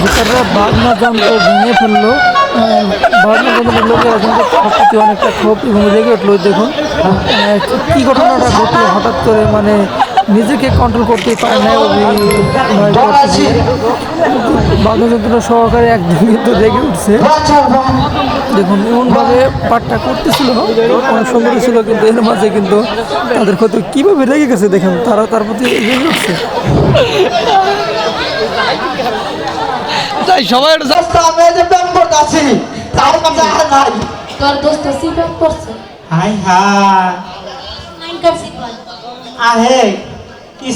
ভিতরে বাগনা যন্ত্র ভেঙে ফেলল। বাগনা যন্ত্রের লোকেরা কিন্তু প্রতি অনেকটা ক্ষোভ এবং রেগে উঠল দেখুন। আহ, কি ঘটনাটা ঘটলো হঠাৎ করে? মানে নিজেকে কন্ট্রোল করতে পারে না বাদ্যযন্ত্র সহকারে একদম কিন্তু রেগে উঠছে। দেখুন এমনভাবে পাঠটা করতেছিল অনেক সুন্দর ছিল কিন্তু এর মাঝে কিন্তু তাদের ক্ষতি। কীভাবে রেগে গেছে দেখেন তারা তার প্রতি রেগে উঠছে। তাই সবাই দোস্ত আমি যে প্রেম করতে আছি তার কাছে আর নাই। তোর দোস্ত সিপ্যাক করছে। High high. আহে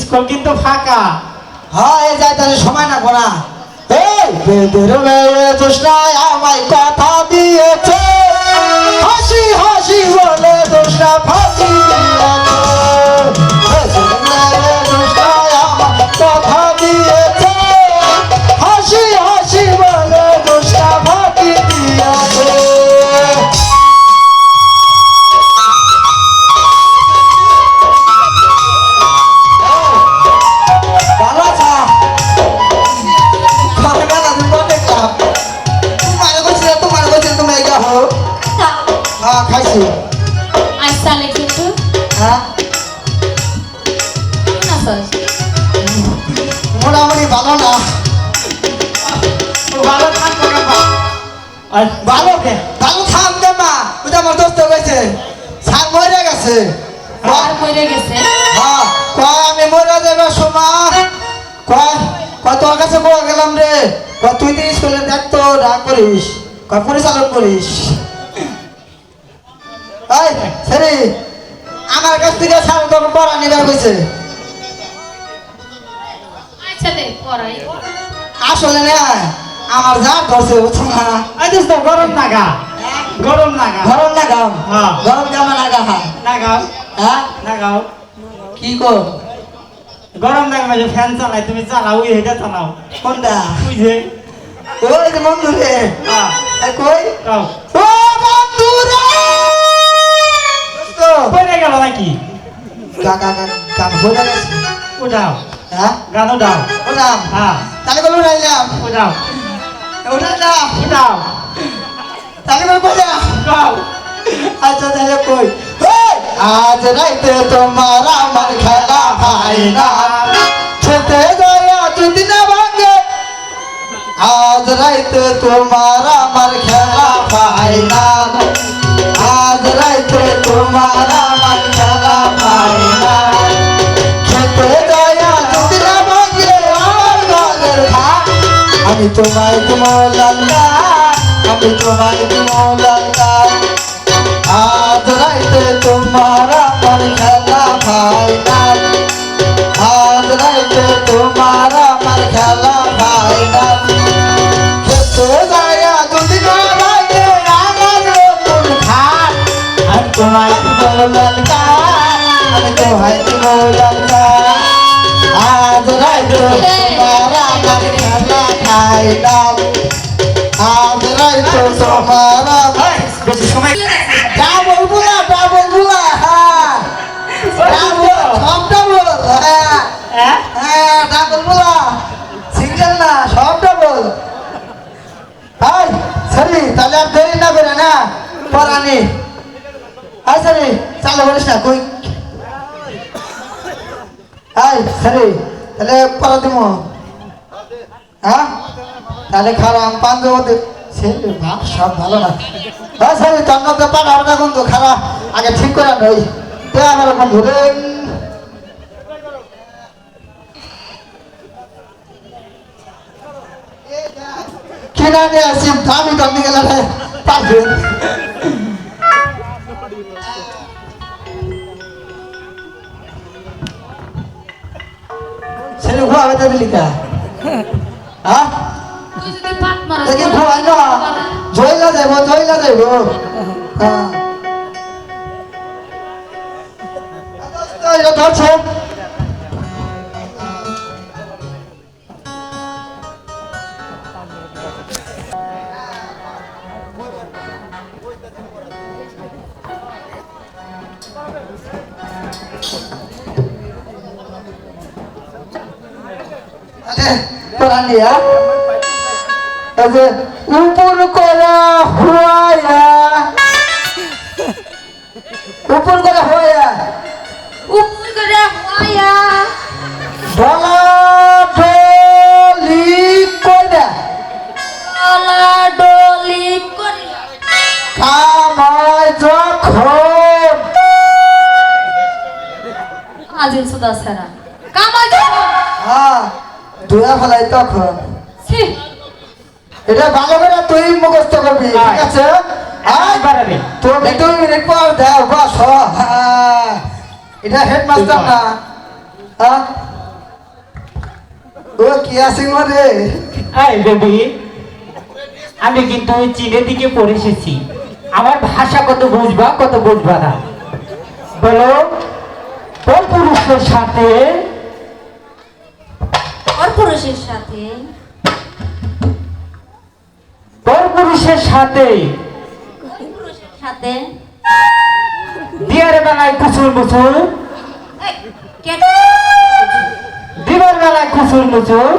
স্কুল কিন্তু ফাঁকা। হ্যাঁ যাই তাহলে সময় না। কোনা এই বেদের মেয়ে তৃষ্ণায় আমায় কথা দিয়েছে। হাসি হাসি বলে তৃষ্ণা সালে কিন্তু হ্যাঁ? মোটামুটি ভালো না। ভালো থাকব না বা- ভালো ভালো থাম মা ওটা আমার দোস্ত সার মরে গেছে। মরে গেছে? হ্যাঁ কয় আমি মরে যাবে কয় কয় তোর কাছে বলে গেলাম রে। কয় তুই তো স্কুলে দেখতো রাগ করিস কয় পরিচালন করিস। এই সেরি আমার কাছ থেকে স্যার তোর পড়া নিবার কইছে আচ্ছা দে পড়াই আসলে না আমার যা ধরছে বুঝছ না? এই দোস্ত গরম নাগা গরম নাগা। গরম না গাম হ্যাঁ। গরম জামা না গাহা নাগাও হ্যাঁ? নাগাও কি কর গরম নাগা মাঝে ফ্যান চালাই তুমি চালাও হেটা চালাও। কোনটা? বুঝে ওই যে বন্ধু রে। হ্যাঁ। কই? কাও। গেল নাকি? গা গা গা গান বোঝা গেছে। উঠাও হ্যাঁ? গান উঠাও ওটাম হ্যাঁ। তাহলে বলো উঠাইলাম। উঠাও উঠাইলাম উঠাও তাহলে বলো বোঝা কাও আচ্ছা তাহলে কই? আজ রাইতে তোমার আমার খেলা ভাই না। খেতে গয়া যদি না ভাঙে আজ রাইতে তোমার আমার খেলা ভাই না। আজ রাইতে তোমার আমি তোমায় তোমার লাল্লা আমি তোমায় তোমার লাল্লা আজ রাইতে তোমার আমার খেলা ভাই না আজ রাইতে তোমার আমার খেলা ভাই না খেতে যায়া যদি না ভাইয়ে আমার নতুন খাট আমি আজ রাইতে না বেশি সময় ডাবল বুলা বুলা হ্যাঁ হ্যাঁ হ্যাঁ হ্যাঁ ডাবল বুলা সিঙ্গেল না সব ডাবল হাই সরি, তাহলে আর দেরি না করে না পরানি হাই সরি চালু বলিস না কই হাই সরি তাহলে পরা দিব হ্যাঁ? তাহলে খারাপ পাঞ্জাবতে সে ভাব সব ভালো না। হ্যাঁ সরি তন্নতে পাঠাও না বন্ধু খারাপ আগে ঠিক করে নই তে আমার বন্ধু রে কিনা নিয়ে আসি আমি তো গেলে পারবেন ছেলে ঘুয়া বেঁধে দিলি কা হ্যাঁ? তুই যদি পাত মারা দেখি ঘুয়াই না। জয়লা যাইব জয়লা যাইব হ্যাঁ। এটা ধরছে। Aduh, pelan dia. এই যে উপর করা হুয়ায়া উপর করা হুয়ায়া উপর করে হওয়া ডলা ধুয়া ফেলাই তখন। এটা ভালো করে তুই মুখস্থ করবি ঠিক আছে? তুমি দুই মিনিট পর দাও বস এটা হেডমাস্টার না? ও কি আছে মরে এই বেবি আমি কিন্তু চীনের দিকে পড়ে এসেছি। আমার ভাষা কত বুঝবা কত বুঝবা না। বলো পুরুষের সাথে সাথে। কোন পুরুষের সাথে। পুরুষের সাথে। দিয়ার বেলায় কুচুর মুচুর দিবার বেলায় কুচুর মুচুর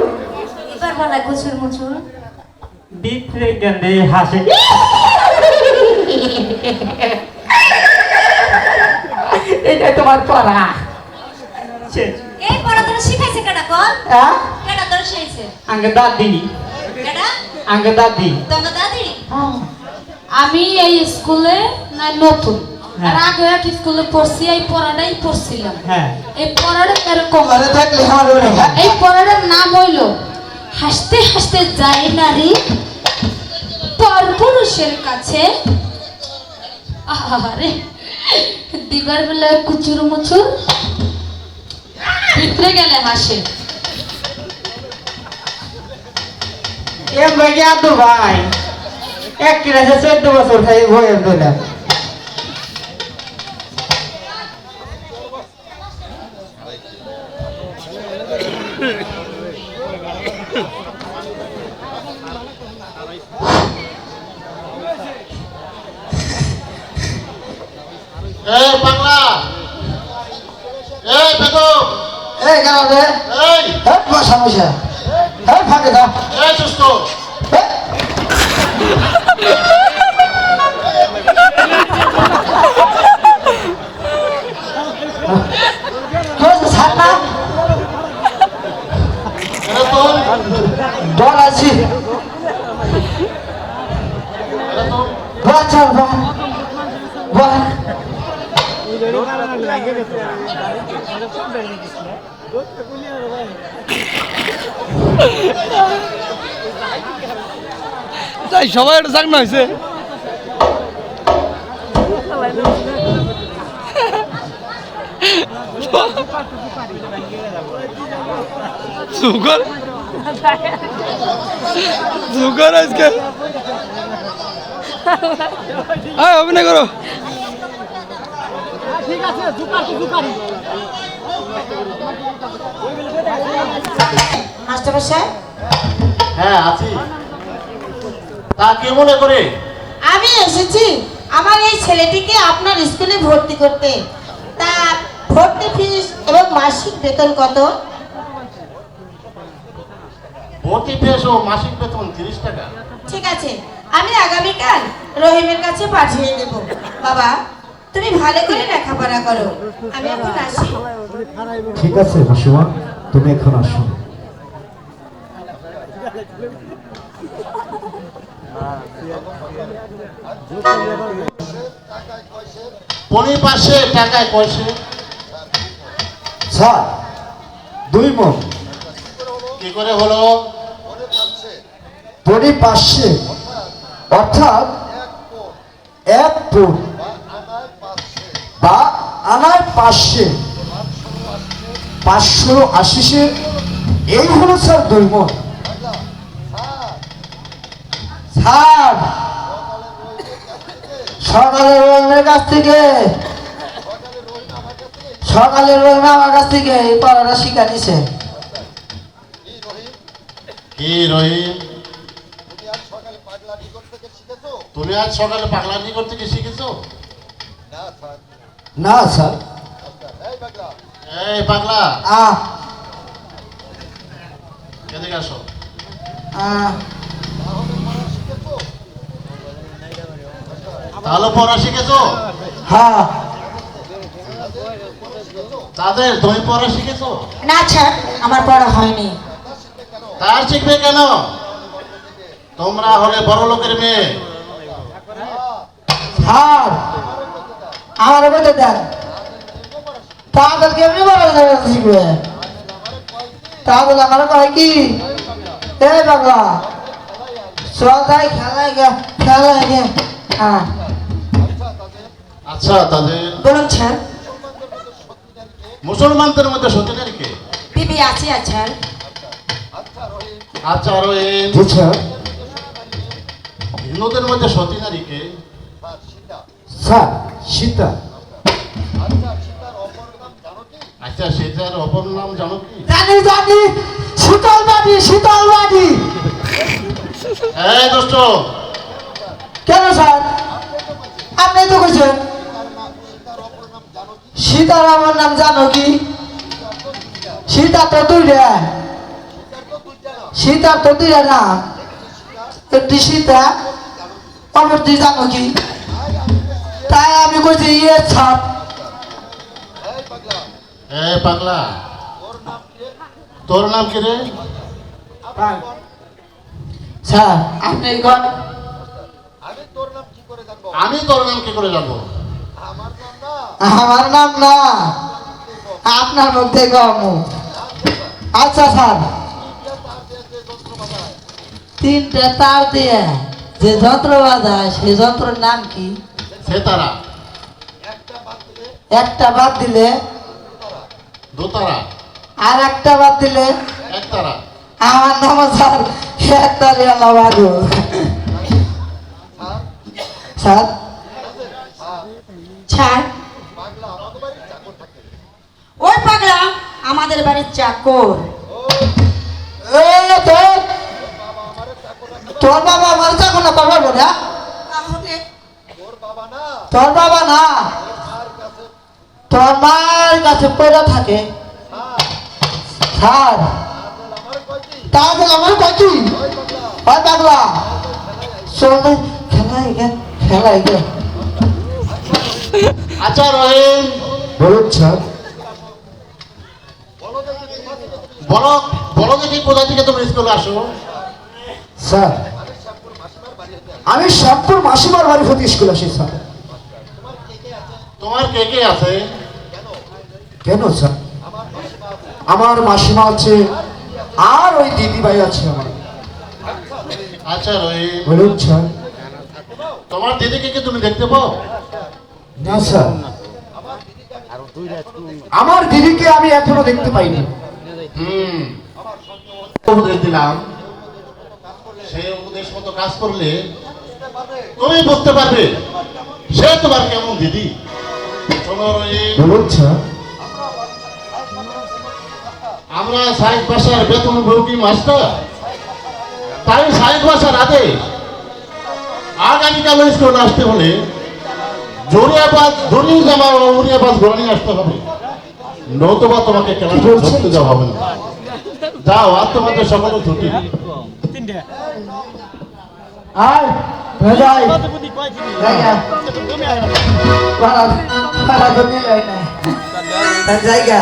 এবার বলা কুচুর মুচুর বিত্রে গেন্দে হাসে। এটা তোমার পড়া। এই পড়া তোর শিখাইছে কোন হ্যাঁ? আমি এই স্কুলে না নতুন। আর আগে এক স্কুলে পড়ছি এই পড়াটাই পড়ছিলাম। হ্যাঁ। এই পড়াটা এরকম মানে দেখলে আমার ওরে হ্যাঁ। এই পড়াটার নাম হইল হাসতে হাসতে যায় নারী পর পুরুষের কাছে। আরে দিবার বেলায় কুচুর মুচুর ভিতরে গেলে হাসে। এম ভাই আদু ভাই? এক ক্লাসে চোদ্দ বছর খাই বইয়ের দিলাম এই বাংলা এই বেদম এই গেল রে এই। হ্যাঁ বসা বসা হ্যাঁ ফাঁকে দাও এই সুস্থ হ্যাঁ। হয়েছে, ছাড় না এটা তো ডর আছি এটা তো বাচ্চা বাহ বাহ তাই সবাই একটা চাকমা হয়েছে সুগর সুগর আজকে। আয় অভিনয় করো। মাস্টারমশাই হ্যাঁ আছি। তা কে মনে করে? আমি এসেছি আমার এই ছেলেটিকে আপনার স্কুলে ভর্তি করতে। তা ভর্তি ফিস এবং মাসিক বেতন কত? ভর্তি ফিস ও মাসিক বেতন তিরিশ টাকা। ঠিক আছে আমি আগামীকাল রহিমের কাছে পাঠিয়ে দেব। বাবা তুমি ভালো করে লেখাপড়া করো। আমি এখন আসি। ঠিক আছে মাসিমা তুমি এখন আসো। পনি পাশে টাকায় পয়সে স্যার দুই মন কি করে হলো? পরি পাশে অর্থাৎ এক ফুট বা আনার পাশে পাঁচশো আশিসে এই হলো স্যার দুই মন স্যার। সকালে রহিমের কাছ থেকে। সকালে রহিম আমার কাছ থেকে এই পড়াটা শিখা নিছে। কি রহিম? তুমি আজ সকালে পাগলানি করতে কি শিখেছো? না স্যার। না স্যার। এই পাগলা। আ। এদিকে আসো। ভালো পড়া শিখেছো? হ্যাঁ। তাদের তুমি পড়া শিখেছো? না স্যার আমার পড়া হয়নি। তার শিখবে কেন? তোমরা হলে বড় লোকের মেয়ে। হ্যাঁ আমার মধ্যে দেন। তাদের কেমনি বলা যাবে শিখবে তাহলে আমার কয় কি? এ বাংলা চল তাই খেলায় গে খেলায় গে। হ্যাঁ। আচ্ছা তাদের বলুন স্যার। মুসলমানদের মধ্যে সতী নারীকে বিবি আছে স্যার। আচ্ছা এই জি হিন্দুদের মধ্যে সতী নারীকে স্যার সীতা। আচ্ছা সেটার অপর নাম জানো কি? জানি জানি শীতল বাড়ি শীতল বাড়ি এই দোস্ত কেন স্যার? আপনি তো কইছেন। সীতার আমার নাম জানো কি? সীতা তো দুইটা। সীতা তো দুইটা না। একটি সীতা অপরটি জানো কি? তাই আমি কইছি ইয়ে ছাপ। এ পাগলা। তোর নাম কি রে? স্যার আপনি কোন আমি তোর নাম কি করে জানব? আমার নাম না। আপনার মধ্যে কম আচ্ছা স্যার। তিনটে তার দিয়ে যে যন্ত্র বাজায় সেই যন্ত্রের নাম কি? সে তারা। একটা বাদ দিলে দোতারা। আর একটা বাদ দিলে এক তারা। আমার নাম স্যার একটা রিয়ালা বাজু স্যার? স্যার? ওই পাগলা আমাদের বাড়ির চাকর। এ তোর। তোর বাবা আমার চাকর না বাবা বোনা তাহলে তোর বাবা না তোর মার কাছে পড়ে থাকে। স্যার। তাহলে আমার কয়টি? ওই পাগলা। চল খেলাই গে খেলাই গে আচ্ছা রহিম। বলুন স্যার। বলো বলো দেখি কোথা থেকে তুমি স্কুলে আসো। স্যার আমি শ্যামপুর মাসিমার বাড়ি হতে স্কুল আসি স্যার। তোমার কে কে আছে? কেন স্যার? আমার মাসিমা আছে আর ওই দিদি ভাই আছে আমার। আচ্ছা রহিম বলুন স্যার। তোমার দিদিকে কি তুমি দেখতে পাও? না স্যার। আমার দিদিকে আমি এখনও দেখতে পাইনি। হুম। উপদেশ দিলাম। সেই উপদেশ মতো কাজ করলে তুমি বুঝতে পারবে সে তোমার কেমন দিদি? আমরা সাহিত্য ভাষার বেতন ভৌকি মাস্টার। তাই সাহিত্য ভাষার আদেশ আগামীকাল স্কুলে আসতে হলে জরিয়াবাদ দড়ি জামা উড়িয়াবাদ ঘোরা নিয়ে আসতে হবে। নতুবা তোমাকে ক্লাসে ধরতে যাওয়া হবে না। যাও আর তোমাদের সকলে ছুটি। আয়। ভেজাই জায়গা জায়গা